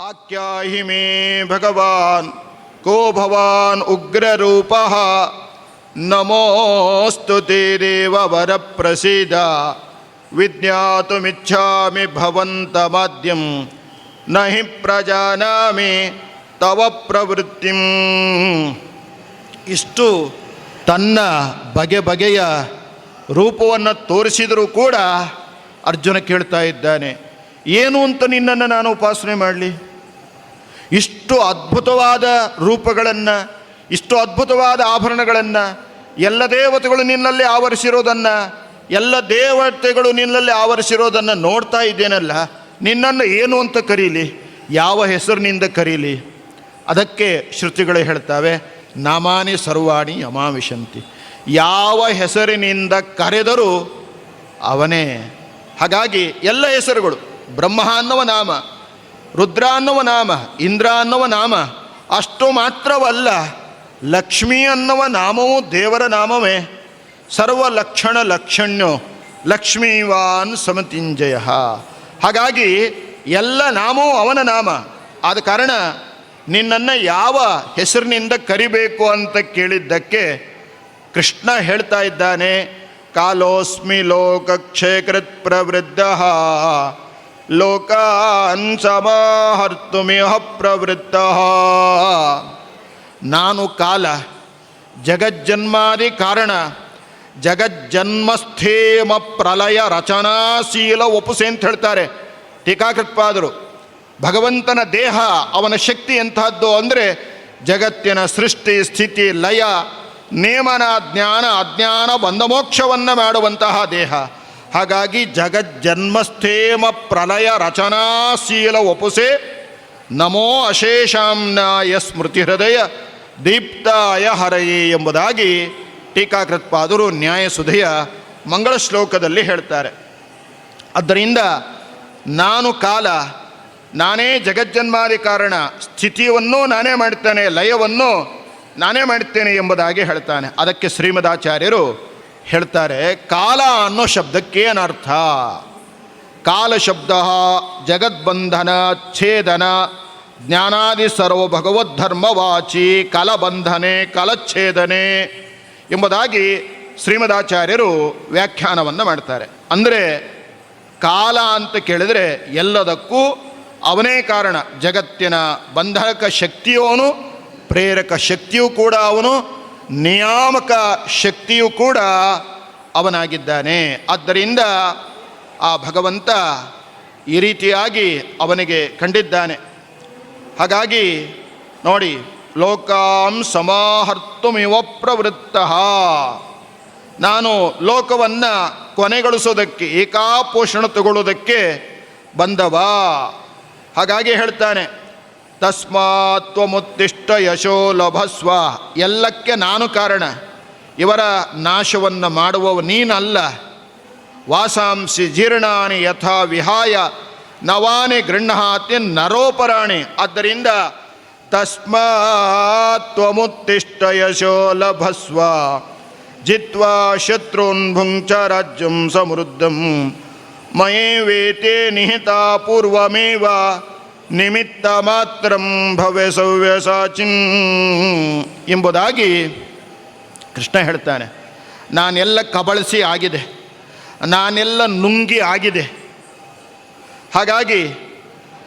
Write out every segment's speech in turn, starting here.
ಆಖ್ಯಾಹಿ ಮೇ ಭಗವಾನ್, ಕೋ ಭವಾನ್ ಉಗ್ರರೂಪ. ನಮೋಸ್ತು ತೇ ದೇವ ವರ ಪ್ರಸೀದ ವಿಜ್ಞಾತುಮಿಚ್ಛಾಮಿ ಭವಂತಮದ್ಯಂ. ನಹಿ ಪ್ರಜಾನಾಮಿ ತವ ಪ್ರವೃತ್ತಿಂ. ಇಷ್ಟು ತನ್ನ ಬಗೆ ಬಗೆಯ ರೂಪವನ್ನು ತೋರಿಸಿದರೂ ಕೂಡ ಅರ್ಜುನ ಕೇಳ್ತಾ ಇದ್ದಾನೆ. ಏನು ಅಂತ ನಿನ್ನನ್ನು ನಾನು ಉಪಾಸನೆ ಮಾಡಲಿ? ಇಷ್ಟು ಅದ್ಭುತವಾದ ರೂಪಗಳನ್ನು, ಇಷ್ಟು ಅದ್ಭುತವಾದ ಆಭರಣಗಳನ್ನು, ಎಲ್ಲ ದೇವತೆಗಳು ನಿನ್ನಲ್ಲಿ ಆವರಿಸಿರೋದನ್ನು, ಎಲ್ಲ ದೇವತೆಗಳು ನಿನ್ನಲ್ಲಿ ಆವರಿಸಿರೋದನ್ನು ನೋಡ್ತಾ ಇದ್ದೇನಲ್ಲ, ನಿನ್ನನ್ನು ಏನು ಅಂತ ಕರೀಲಿ? ಯಾವ ಹೆಸರಿನಿಂದ ಕರೀಲಿ? ಅದಕ್ಕೆ ಶ್ರುತಿಗಳು ಹೇಳ್ತಾವೆ, ನಾಮಾನಿ ಸರ್ವಾಣಿ ಯಮಾವಿಶಂತಿ ಯಾವ ಹೆಸರಿನಿಂದ ಕರೆದರೂ ಅವನೇ. ಹಾಗಾಗಿ ಎಲ್ಲ ಹೆಸರುಗಳು, ಬ್ರಹ್ಮ ಅನ್ನುವ ನಾಮ. ರುದ್ರ ಅನ್ನುವ ನಾಮ ಇಂದ್ರ ಅನ್ನುವ ನಾಮ, ಅಷ್ಟು ಮಾತ್ರವಲ್ಲ ಲಕ್ಷ್ಮೀ ಅನ್ನುವ ನಾಮವೂ ದೇವರ ನಾಮವೇ. ಸರ್ವ ಲಕ್ಷಣ ಲಕ್ಷಣ್ಯೋ, ಲಕ್ಷ್ಮೀವಾನ್ ಸಮತಿಂಜಯ. ಹಾಗಾಗಿ ಎಲ್ಲ ನಾಮವೂ ಅವನ ನಾಮ. ಆದ ಕಾರಣ ನಿನ್ನನ್ನು ಯಾವ ಹೆಸರಿನಿಂದ ಕರಿಬೇಕು ಅಂತ ಕೇಳಿದ್ದಕ್ಕೆ ಕೃಷ್ಣ ಹೇಳ್ತಾ ಇದ್ದಾನೆ, ಕಾಲೋಸ್ಮಿ ಲೋಕಕ್ಷೇಕೃತ್ ಪ್ರವೃದ್ಧ. ಲೋಕಾನ್ ಸಮಾಹರ್ತುಮಿಹ ಪ್ರವೃತ್ತ. ನಾನು ಕಾಲ, ಜಗಜ್ಜನ್ಮಾದಿ ಕಾರಣ, ಜಗಜ್ಜನ್ಮಸ್ಥೇಮ ಪ್ರಲಯ ರಚನಾಶೀಲ ಒಪುಸೆ ಅಂತ ಹೇಳ್ತಾರೆ. ಟೀಕಾಕೃತ್ಪಾದರು. ಭಗವಂತನ ದೇಹ, ಅವನ ಶಕ್ತಿ ಎಂಥದ್ದು ಅಂದರೆ ಜಗತ್ತಿನ ಸೃಷ್ಟಿ, ಸ್ಥಿತಿ, ಲಯ, ನೇಮನ ಜ್ಞಾನ, ಅಜ್ಞಾನ, ಬಂಧಮೋಕ್ಷವನ್ನು ಮಾಡುವಂತಹ ದೇಹ. ಹಾಗಾಗಿ ಜಗಜ್ಜನ್ಮಸ್ಥೇಮ ಪ್ರಲಯ ರಚನಾಶೀಲ ಒಪುಸೆ ನಮೋ ಅಶೇಷಾಂನಾಯ ಸ್ಮೃತಿ ಹೃದಯ ದೀಪ್ತಾಯ ಹರಯೇ ಎಂಬುದಾಗಿ ಟೀಕಾಕೃತ್ಪಾದರು ನ್ಯಾಯಸುಧೆಯ ಮಂಗಳ ಶ್ಲೋಕದಲ್ಲಿ ಹೇಳ್ತಾರೆ. ಆದ್ದರಿಂದ ನಾನು ಕಾಲ, ನಾನೇ ಜಗಜ್ಜನ್ಮಾದಿ ಕಾರಣ, ಸ್ಥಿತಿಯನ್ನು ನಾನೇ ಮಾಡ್ತೇನೆ, ಲಯವನ್ನು ನಾನೇ ಮಾಡ್ತೇನೆ ಎಂಬುದಾಗಿ ಹೇಳ್ತಾನೆ. ಅದಕ್ಕೆ ಶ್ರೀಮದಾಚಾರ್ಯರು ಹೇಳ್ತಾರೆ, ಕಾಲ ಅನ್ನೋ ಶಬ್ದಕ್ಕೆ ಏನರ್ಥ? ಕಾಲ ಶಬ್ದ, ಜಗದ್ಬಂಧನ, ಛೇದನ, ಜ್ಞಾನಾದಿ ಸರ್ವ ಭಗವದ್ಧರ್ಮವಾಚಿ ಕಲಬಂಧನೆ, ಕಲಚ್ಛೇದನೆ ಎಂಬುದಾಗಿ ಶ್ರೀಮದಾಚಾರ್ಯರು ವ್ಯಾಖ್ಯಾನವನ್ನು ಮಾಡ್ತಾರೆ. ಅಂದರೆ, ಕಾಲ ಅಂತ ಕೇಳಿದರೆ ಎಲ್ಲದಕ್ಕೂ ಅವನೇ ಕಾರಣ. ಜಗತ್ತಿನ ಬಂಧಕ ಶಕ್ತಿಯೂ ಅವನು, ಪ್ರೇರಕ ಶಕ್ತಿಯೂ ಕೂಡ ಅವನು ನಿಯಾಮಕ ಶಕ್ತಿಯೂ ಕೂಡ ಅವನಾಗಿದ್ದಾನೆ. ಆದ್ದರಿಂದ ಆ ಭಗವಂತ ಈ ರೀತಿಯಾಗಿ ಅವನಿಗೆ ಕಂಡಿದ್ದಾನೆ. ಹಾಗಾಗಿ ನೋಡಿ, ಲೋಕಾಂ ಸಮಾಹರ್ತುಮಿವ ಪ್ರವೃತ್ತ. ನಾನು ಲೋಕವನ್ನು ಕೊನೆಗೊಳಿಸೋದಕ್ಕೆ, ಏಕಾಪೋಷಣ ತಗೊಳ್ಳೋದಕ್ಕೆ ಬಂದವ. ಹಾಗಾಗಿ ಹೇಳ್ತಾನೆ ತಸ್ಮಾತ್ವಮುತ್ತಿಷ್ಟ ಯಶೋ ಲಭಸ್ವ. ಎಲ್ಲಕ್ಕೆ ನಾನು ಕಾರಣ. ಇವರ ನಾಶವನ್ನು ಮಾಡುವವ ನೀನಲ್ಲ. ವಾಸಾಂಸಿ ಜೀರ್ಣಾನಿ ಯಥಾ ವಿಹಾಯ. ನವಾನಿ ಗೃಹಾತಿ ನರೋಪರಾಣಿ. ಆದ್ದರಿಂದ ತಸ್ಮಾತ್ವಮುತ್ತಿಷ್ಟ ಯಶೋ ಲಭಸ್ವ. ಜಿತ್ವಾ ಶತ್ರುನ್ ಭುಂಚ ರಾಜ್ಯಂ ಸಮೃದ್ಧಂ. ಮಯೇ ವೇತೆ ನಿಹಿತ ಪೂರ್ವಮೇವ. ನಿಮಿತ್ತ ಮಾತ್ರಂ ಭವ್ಯ ಸವ್ಯಸಾಚಿಂ ಎಂಬುದಾಗಿ ಕೃಷ್ಣ ಹೇಳ್ತಾನೆ, ನಾನೆಲ್ಲ ಕಬಳಿಸಿ ಆಗಿದೆ, ನಾನೆಲ್ಲ ನುಂಗಿ ಆಗಿದೆ. ಹಾಗಾಗಿ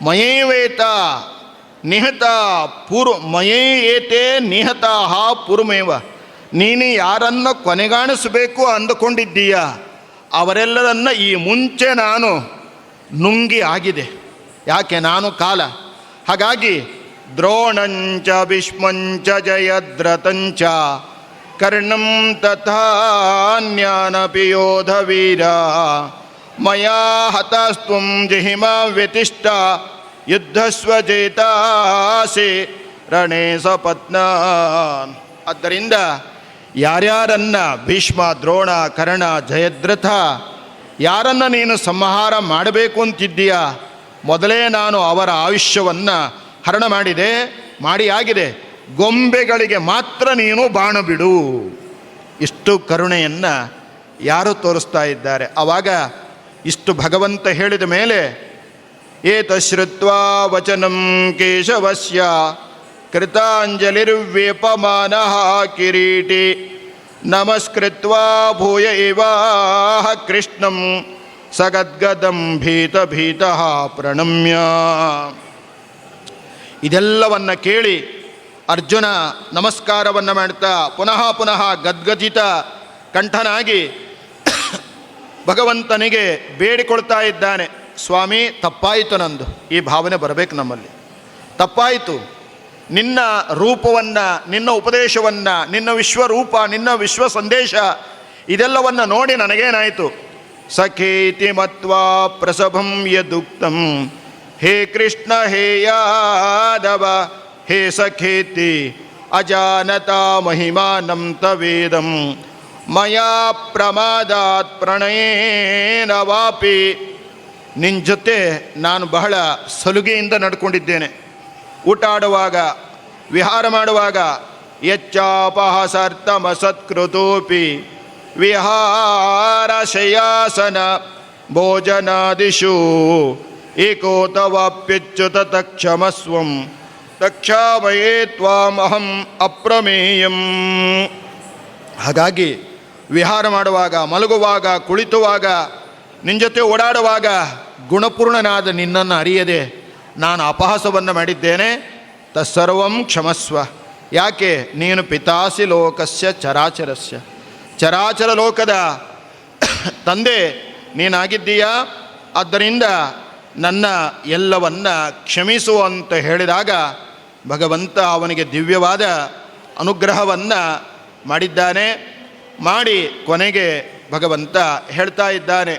ಮಯೇವೇತ ನಿಹತ ಪೂರ್ವ ಮಯೇ ಏತೆ ಹಾ ಪೂರ್ವಮೇವ ನೀನು ಯಾರನ್ನು ಕೊನೆಗಾಣಿಸಬೇಕು ಅಂದುಕೊಂಡಿದ್ದೀಯ? ಅವರೆಲ್ಲರನ್ನ ಈ ಮುಂಚೆ ನಾನು ನುಂಗಿ ಆಗಿದೆ. ಯಾಕೆ ನಾನು ಕಾಲ? ಹಾಗಾಗಿ ದ್ರೋಣಂಚ, ಭೀಷ್ಮಂಚ ಜಯದ್ರತಂಚ ಕರ್ಣಂ ಯೋಧ ವೀರ, ಮಯಾ ಹತಸ್ತ್ವಂ ಜಿಹಿಮ ವ್ಯತಿಷ್ಠ ಯುದ್ಧಸ್ವ ಜೇತಾಸಿ ರಣೇ ಸಪತ್ನ ಆದ್ದರಿಂದ ಯಾರ್ಯಾರನ್ನ ಭೀಷ್ಮ, ದ್ರೋಣ, ಕರ್ಣ, ಜಯದ್ರಥ, ಯಾರನ್ನ ನೀನು ಸಂಹಾರ ಮಾಡಬೇಕು ಅಂತಿದ್ದೀಯ? ಮೊದಲೇ ನಾನು ಅವರ ಆಯುಷ್ಯವನ್ನು ಹರಣ ಮಾಡಿದೆ, ಮಾಡಿ ಆಗಿದೆ. ಗೊಂಬೆಗಳಿಗೆ ಮಾತ್ರ ನೀನು ಬಾಣ ಬಿಡು. ಇಷ್ಟು ಕರುಣೆಯನ್ನು ಯಾರು ತೋರಿಸ್ತಾ ಇದ್ದಾರೆ? ಆವಾಗ ಇಷ್ಟು ಭಗವಂತ ಹೇಳಿದ ಮೇಲೆ ಏತಶ್ರುತ್ವಾ ವಚನಂ ಕೇಶವಸ್ಯ ಕೃತಾಂಜಲಿರ್ವ್ಯಪಮಾನಃ ಕಿರೀಟಿ. ನಮಸ್ಕೃತ್ವಾ ಭೂಯ ಇವಾಹ ಕೃಷ್ಣಂ. ಸಗದ್ಗದಂ ಭೀತ ಭೀತಃ ಪ್ರಣಮ್ಯ. ಇದೆಲ್ಲವನ್ನು ಕೇಳಿ ಅರ್ಜುನ ನಮಸ್ಕಾರವನ್ನು ಮಾಡ್ತಾ ಪುನಃ ಪುನಃ ಗದ್ಗದಿತ ಕಂಠನಾಗಿ ಭಗವಂತನಿಗೆ ಬೇಡಿಕೊಳ್ತಾ ಇದ್ದಾನೆ, ಸ್ವಾಮಿ, ತಪ್ಪಾಯಿತು ನಂದು, ಈ ಭಾವನೆ ಬರಬೇಕು ನಮ್ಮಲ್ಲಿ. ತಪ್ಪಾಯಿತು. ನಿನ್ನ ರೂಪವನ್ನು, ನಿನ್ನ ಉಪದೇಶವನ್ನು, ನಿನ್ನ ವಿಶ್ವರೂಪ, ನಿನ್ನ ವಿಶ್ವ ಸಂದೇಶ ಇದೆಲ್ಲವನ್ನು ನೋಡಿ ನನಗೇನಾಯಿತು. ಸಖೇತಿ ಮತ್ವಾ ಪ್ರಸಭಂ ಯದುಕ್ತಂ ಹೇ ಕೃಷ್ಣ ಹೇ ಯಾದವ ಹೇ ಸಖೇತಿ ಅಜಾನತಾ ಮಹಿಮಾನಂ ತವೇದಂ ಮಯಾ ಪ್ರಮಾದಾತ್ ಪ್ರಣಯೇನ ವಾಪಿ ನಿನ್ನ ಜೊತೆ ನಾನು ಬಹಳ ಸಲುಗೆಯಿಂದ ನಡ್ಕೊಂಡಿದ್ದೇನೆ. ಊಟ ಆಡುವಾಗ, ವಿಹಾರ ಮಾಡುವಾಗ ಯಚ್ಚಾಪಹಸರ್ತಮಸತ್ಕೃತೋಪಿ ವಿಹಾರ ಶಯಾಸನ ಭೋಜನಾದಿಷು ಏಕೋತವಾಪ್ಯಚ್ಯುತ ತಕ್ಷಮಸ್ವಂ. ತಕ್ಷಾಮಯೇ ತ್ವಾಮಹಂ ಅಪ್ರಮೇಯಂ. ಹಾಗಾಗಿ ವಿಹಾರ ಮಾಡುವಾಗ, ಮಲಗುವಾಗ, ಕುಳಿತುವಾಗ ನಿನ್ನ ಜೊತೆ ಓಡಾಡುವಾಗ ಗುಣಪೂರ್ಣನಾದ ನಿನ್ನನ್ನು ಅರಿಯದೆ ನಾನು ಅಪಹಾಸವನ್ನು ಮಾಡಿದ್ದೇನೆ. ತತ್ಸರ್ವಂ ಕ್ಷಮಸ್ವ. ಯಾಕೆ? ನೀನು ಪಿತಾಸಿ ಲೋಕಸ್ಯ ಚರಾಚರಸ್ಯ. ಚರಾಚರ ಲೋಕದ ತಂದೆ, ನೀನಾಗಿದ್ದೀಯಾ? ಆದ್ದರಿಂದ ನನ್ನ ಎಲ್ಲವನ್ನ ಕ್ಷಮಿಸು ಅಂತ ಹೇಳಿದಾಗ ಭಗವಂತ ಅವನಿಗೆ ದಿವ್ಯವಾದ ಅನುಗ್ರಹವನ್ನು ಮಾಡಿದ್ದಾನೆ. ಮಾಡಿ ಕೊನೆಗೆ ಭಗವಂತ ಹೇಳ್ತಾ ಇದ್ದಾನೆ,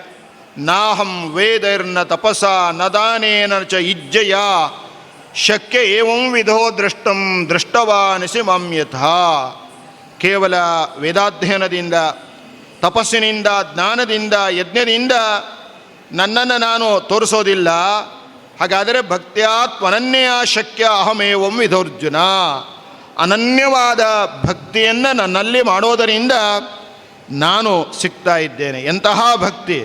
ನಾಹಂ ವೇದೈರ್ನ ತಪಸ ನದಾನೇನ ಚ ಇಜ್ಜಯ, ಶಕ್ಯ ಏವಂ ವಿಧೋ ದೃಷ್ಟಂ ದೃಷ್ಟವಾನಿಸಿ ಮಮ್ಯಥಾ. ಕೇವಲ ವೇದಾಧ್ಯಯನದಿಂದ, ತಪಸ್ಸಿನಿಂದ, ಜ್ಞಾನದಿಂದ, ಯಜ್ಞದಿಂದ ನನ್ನನ್ನು ನಾನು ತೋರಿಸೋದಿಲ್ಲ. ಹಾಗಾದರೆ ಭಕ್ತ್ಯಾತ್ಮನನ್ಯ ಶಕ್ಯ ಅಹಮೇವಂ ವಿಧೋರ್ಜುನ. ಅನನ್ಯವಾದ ಭಕ್ತಿಯನ್ನು ನನ್ನಲ್ಲಿ ಮಾಡೋದರಿಂದ ನಾನು ಸಿಗ್ತಾ ಇದ್ದೇನೆ. ಎಂತಹ ಭಕ್ತಿ?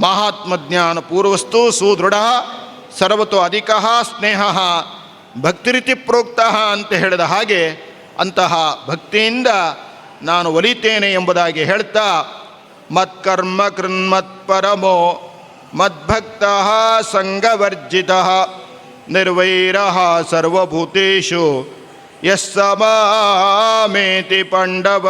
ಮಹಾತ್ಮಜ್ಞಾನ ಪೂರ್ವಸ್ತು ಸುದೃಢ, ಸರ್ವತೋ ಅಧಿಕ ಸ್ನೇಹ, ಭಕ್ತಿರಿತಿ ಪ್ರೋಕ್ತ ಅಂತ ಹೇಳಿದ ಹಾಗೆ ಅಂತಹ ಭಕ್ತಿಯಿಂದ ನಾನು ಒಲಿತೇನೆ ಎಂಬುದಾಗಿ ಹೇಳ್ತಾ, ಮತ್ಕರ್ಮ ಕೃನ್ಮತ್ಪರಮೋ ಮದ್ಭಕ್ತ ಸಂಗವರ್ಜಿತ ನಿರ್ವೈರ ಸರ್ವಭೂತೇಷು ಮೇತಿ ಪಾಂಡವ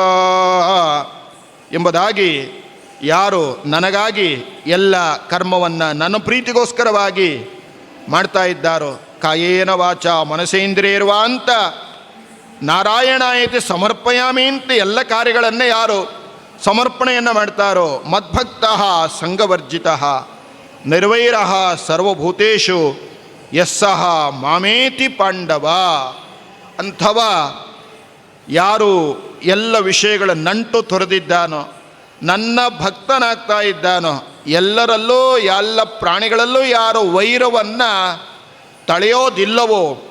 ಎಂಬುದಾಗಿ ಯಾರು ನನಗಾಗಿ ಎಲ್ಲ ಕರ್ಮವನ್ನು ನನ್ನ ಪ್ರೀತಿಗೋಸ್ಕರವಾಗಿ ಮಾಡ್ತಾ ಇದ್ದಾರೋ ಕಾಯೇನ ವಾಚ ಮನಸೇಂದ್ರಿಯರ್ವ ಅಂತ ನಾರಾಯಣ ಐತಿ ಸಮರ್ಪಯಾಮಿ ಅಂತ ಎಲ್ಲ ಕಾರ್ಯಗಳನ್ನೇ ಯಾರು ಸಮರ್ಪಣೆಯನ್ನು ಮಾಡ್ತಾರೋ? ಮದ್ಭಕ್ತ, ಸಂಘವರ್ಜಿತ, ನಿರ್ವೈರ, ಸರ್ವಭೂತೇಶು ಯಸ್ಸಹ ಮಾಮೇತಿ ಪಾಂಡವ. ಅಂಥವ ಯಾರು ಎಲ್ಲ ವಿಷಯಗಳ ನಂಟು ತೊರೆದಿದ್ದಾನೋ, ನನ್ನ ಭಕ್ತನಾಗ್ತಾ ಇದ್ದಾನೋ, ಎಲ್ಲರಲ್ಲೂ, ಎಲ್ಲ ಪ್ರಾಣಿಗಳಲ್ಲೂ ಯಾರು ವೈರವನ್ನು ತಳೆಯೋದಿಲ್ಲವೋ,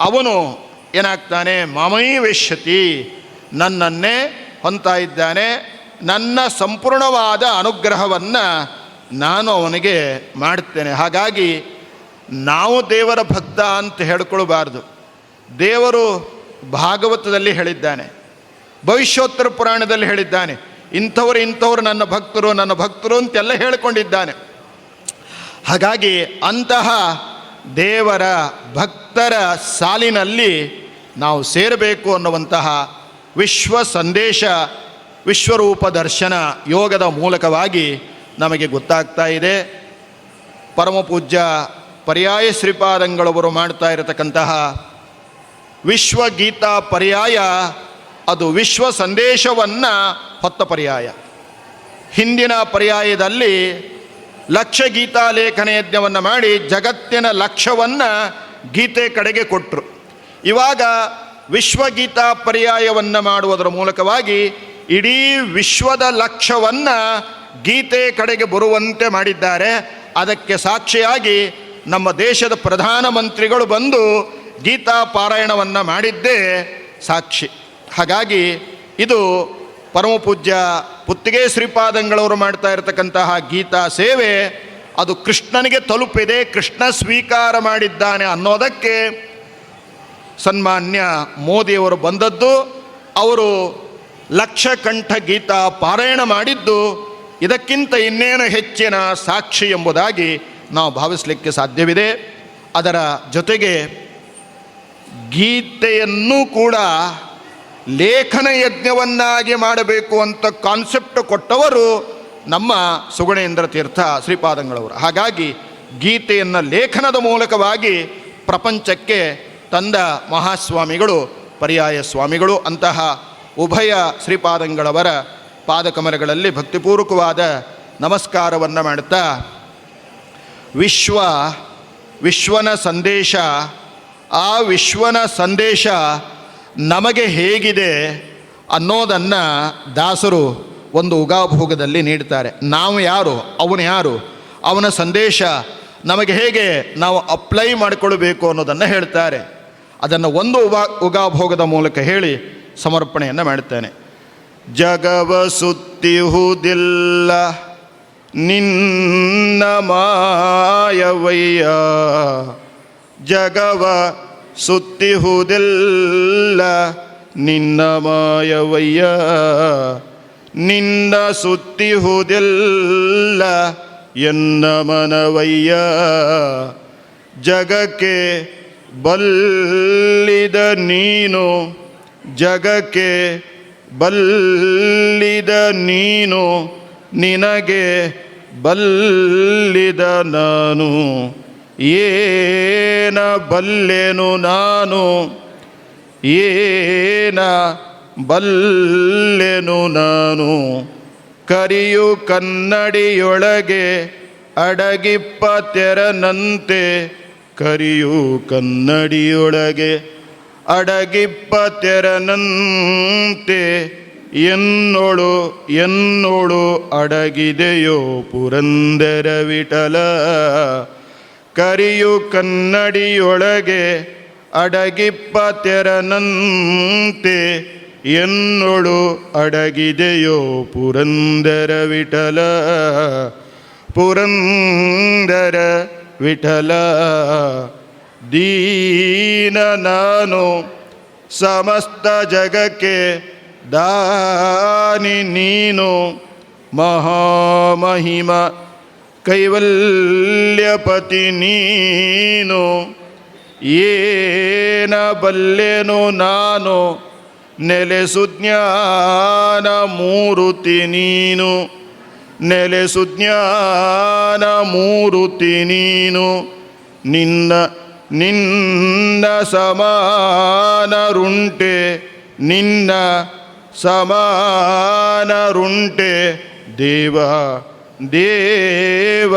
ಅವನು ಏನಾಗ್ತಾನೆ? ಮಾಮೈ ವೇಶ್ಯತಿ ನನ್ನನ್ನೇ ಹೊಂತಾ ಇದ್ದಾನೆ. ನನ್ನ ಸಂಪೂರ್ಣವಾದ ಅನುಗ್ರಹವನ್ನು ನಾನು ಅವನಿಗೆ ಮಾಡ್ತೇನೆ. ಹಾಗಾಗಿ ನಾವು ದೇವರ ಭಕ್ತ ಅಂತ ಹೇಳ್ಕೊಳ್ಬಾರ್ದು. ದೇವರು ಭಾಗವತದಲ್ಲಿ ಹೇಳಿದ್ದಾನೆ. ಭವಿಷ್ಯೋತ್ತರ ಪುರಾಣದಲ್ಲಿ ಹೇಳಿದ್ದಾನೆ. ಇಂಥವರು ಇಂಥವರು ನನ್ನ ಭಕ್ತರು ನನ್ನ ಭಕ್ತರು ಅಂತೆಲ್ಲ ಹೇಳಿಕೊಂಡಿದ್ದಾನೆ. ಹಾಗಾಗಿ ಅಂತಹ ದೇವರ ಭಕ್ತರ ಸಾಲಿನಲ್ಲಿ ನಾವು ಸೇರಬೇಕು ಅನ್ನುವಂತಹ ವಿಶ್ವ ಸಂದೇಶ, ವಿಶ್ವರೂಪ ದರ್ಶನ ಯೋಗದ ಮೂಲಕವಾಗಿ ನಮಗೆ ಗೊತ್ತಾಗ್ತಾ ಇದೆ. ಪರಮಪೂಜ್ಯ ಪರ್ಯಾಯ ಶ್ರೀಪಾದಂಗಳವರು ಮಾಡ್ತಾ ಇರತಕ್ಕಂತಹ ವಿಶ್ವಗೀತಾ ಪರ್ಯಾಯ, ಅದು ವಿಶ್ವ ಸಂದೇಶವನ್ನು ಹೊತ್ತ ಪರ್ಯಾಯ. ಹಿಂದಿನ ಪರ್ಯಾಯದಲ್ಲಿ ಲಕ್ಷ ಗೀತಾ ಲೇಖನ ಯಜ್ಞವನ್ನು ಮಾಡಿ ಜಗತ್ತಿನ ಲಕ್ಷ್ಯವನ್ನು ಗೀತೆ ಕಡೆಗೆ ಕೊಟ್ಟರು ಇವಾಗ ವಿಶ್ವಗೀತಾ ಪರ್ಯಾಯವನ್ನು ಮಾಡುವುದರ ಮೂಲಕವಾಗಿ ಇಡೀ ವಿಶ್ವದ ಲಕ್ಷ್ಯವನ್ನು ಗೀತೆ ಕಡೆಗೆ ಬರುವಂತೆ ಮಾಡಿದ್ದಾರೆ. ಅದಕ್ಕೆ ಸಾಕ್ಷಿಯಾಗಿ ನಮ್ಮ ದೇಶದ ಪ್ರಧಾನಮಂತ್ರಿಗಳು ಬಂದು ಗೀತಾ ಪಾರಾಯಣವನ್ನು ಮಾಡಿದ್ದೇ ಸಾಕ್ಷಿ. ಹಾಗಾಗಿ ಇದು ಪರಮಪೂಜ್ಯ ಪುತ್ತಿಗೆ ಶ್ರೀಪಾದಂಗಳವರು ಮಾಡ್ತಾ ಇರತಕ್ಕಂತಹ ಗೀತಾ ಸೇವೆ ಅದು ಕೃಷ್ಣನಿಗೆ ತಲುಪಿದೆ, ಕೃಷ್ಣ ಸ್ವೀಕಾರ ಮಾಡಿದ್ದಾನೆ ಅನ್ನೋದಕ್ಕೆ ಸನ್ಮಾನ್ಯ ಮೋದಿಯವರು ಬಂದದ್ದು, ಅವರು ಲಕ್ಷಕಂಠ ಗೀತಾ ಪಾರಾಯಣ ಮಾಡಿದ್ದು, ಇದಕ್ಕಿಂತ ಇನ್ನೇನು ಹೆಚ್ಚಿನ ಸಾಕ್ಷಿ ಎಂಬುದಾಗಿ ನಾವು ಭಾವಿಸಲಿಕ್ಕೆ ಸಾಧ್ಯವಿದೆ. ಅದರ ಜೊತೆಗೆ ಗೀತೆಯನ್ನು ಕೂಡ ಲೇಖನ ಯಜ್ಞವನ್ನಾಗಿ ಮಾಡಬೇಕು ಅಂತ ಕಾನ್ಸೆಪ್ಟ್ ಕೊಟ್ಟವರು ನಮ್ಮ ಸುಗುಣೇಂದ್ರ ತೀರ್ಥ ಶ್ರೀಪಾದಂಗಳವರು. ಹಾಗಾಗಿ ಗೀತೆಯನ್ನು ಲೇಖನದ ಮೂಲಕವಾಗಿ ಪ್ರಪಂಚಕ್ಕೆ ತಂದ ಮಹಾಸ್ವಾಮಿಗಳು, ಪರ್ಯಾಯ ಸ್ವಾಮಿಗಳು, ಅಂತಹ ಉಭಯ ಶ್ರೀಪಾದಂಗಳವರ ಪಾದಕಮರಗಳಲ್ಲಿ ಭಕ್ತಿಪೂರ್ವಕವಾದ ನಮಸ್ಕಾರವನ್ನು ಮಾಡುತ್ತಾ ವಿಶ್ವ, ವಿಶ್ವನ ಸಂದೇಶ, ಆ ವಿಶ್ವನ ಸಂದೇಶ ನಮಗೆ ಹೇಗಿದೆ ಅನ್ನೋದನ್ನು ದಾಸರು ಒಂದು ಉಗಾಭೋಗದಲ್ಲಿ ನೀಡ್ತಾರೆ. ನಾವು ಯಾರು? ಅವನು ಯಾರು? ಅವನ ಸಂದೇಶ ನಮಗೆ ಹೇಗೆ ನಾವು ಅಪ್ಲೈ ಮಾಡಿಕೊಳ್ಬೇಕು ಅನ್ನೋದನ್ನು ಹೇಳ್ತಾರೆ. ಅದನ್ನು ಒಂದು ಉಗಾ ಉಗಾಭೋಗದ ಮೂಲಕ ಹೇಳಿ ಸಮರ್ಪಣೆಯನ್ನು ಮಾಡುತ್ತೇನೆ. ಜಗವ ಸುತ್ತಿಹುದಿಲ್ಲ ನಿನ್ನ ಮಾಯವಯ್ಯ. ಜಗವ ಸುತ್ತಿಹುದಿಲ್ಲ ನಿನ್ನ ಮಾಯವಯ್ಯ. ನಿನ್ನ ಸುತ್ತಿಹುದಿಲ್ಲ ಎನ್ನ ಮನವಯ್ಯ. ಜಗಕ್ಕೆ ಬಲ್ಲಿದ ನೀನು ಜಗಕ್ಕೆ, ಬಲ್ಲಿದ ನೀನು ನಿನಗೆ, ಬಲ್ಲಿದ ನಾನು. ಏನ ಬಲ್ಲೆನು ನಾನು? ಏನ ಬಲ್ಲೆನು ನಾನು? ಕರಿಯು ಕನ್ನಡಿಯೊಳಗೆ ಅಡಗಿಪ್ಪ ತೆರನಂತೆ ಕರಿಯು ಕನ್ನಡಿಯೊಳಗೆ ಅಡಗಿಪ್ಪ ತೆರನಂತೆ ಎನ್ನೋಳು ಎನ್ನೋಳು ಅಡಗಿದೆಯೋ ಪುರಂದರ ವಿಠಲ ಕರಿಯು ಕನ್ನಡಿಯೊಳಗೆ ಅಡಗಿಪ್ಪ ತೆರನಂತೆ ಎನ್ನೋಳು ಅಡಗಿದೆಯೋ ಪುರಂದರ ವಿಠಲ ಪುರಂದರ ವಿಠಲ ದೀನ ನಾನು ಸಮಸ್ತ ಜಗಕ್ಕೆ ದಾನಿ ನೀನು ಮಹಾಮಹಿಮ ಕೈವಲ್ಯಪತಿ ನೀನು. ಏನ ಬಲ್ಲೆನು ನಾನು ನೆಲೆಸು ಜ್ಞಾನ ಮೂರುತಿ ನೀನು. ನೆಲೆಸು ಜ್ಞಾನ ಮೂರುತಿ ನೀನು ನಿನ್ನ ನಿನ್ನ ಸಮಾನರುಂಟೆ ನಿನ್ನ ಸಮಾನರುಂಟೆ ದೇವ ದೇವ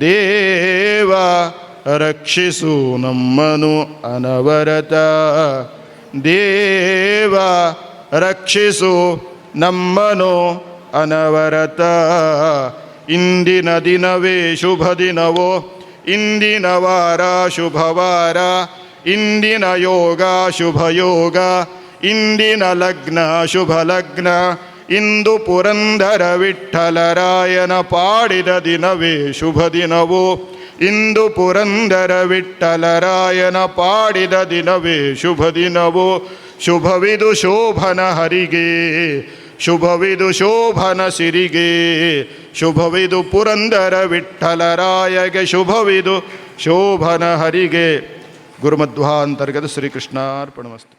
ದೇವ, ರಕ್ಷಿಸು ನಮ್ಮನು ಅನವರತ. ದೇವ, ರಕ್ಷಿಸು ನಮ್ಮನು ಅನವರತ. ಇಂದಿನ ದಿನವೇ ಶುಭ ದಿನವೋ? ಇಂದಿನ ವಾರ ಶುಭವಾರ ಇಂದಿನ ಯೋಗ ಶುಭ ಯೋಗ. ಇಂದಿನ ಲಗ್ನ ಶುಭ ಲಗ್ನ. ಇಂದು ಪುರಂದರ ವಿಠಲರಾಯನ ಪಾಡಿದ ದಿನವೇ ಶುಭ ದಿನವೋ? ಇಂದು ಪುರಂದರ ವಿಠಲರಾಯನ ಪಾಡಿದ ದಿನವೇ ಶುಭ ದಿನವೋ? ಶುಭವಿದು ಶೋಭನ ಹರಿಗೆ. ಶುಭವಿದು ಶೋಭನ ಸಿರಿಗೆ ಶುಭವಿದು ಪುರಂದರ ವಿಠ್ಠಲರಾಯಗೆ ಶುಭವಿದು ಶೋಭನ ಹರಿಗೆ ಗುರುಮಧ್ವಾಂತರ್ಗತ ಶ್ರೀಕೃಷ್ಣಾರ್ಪಣಮಸ್ತು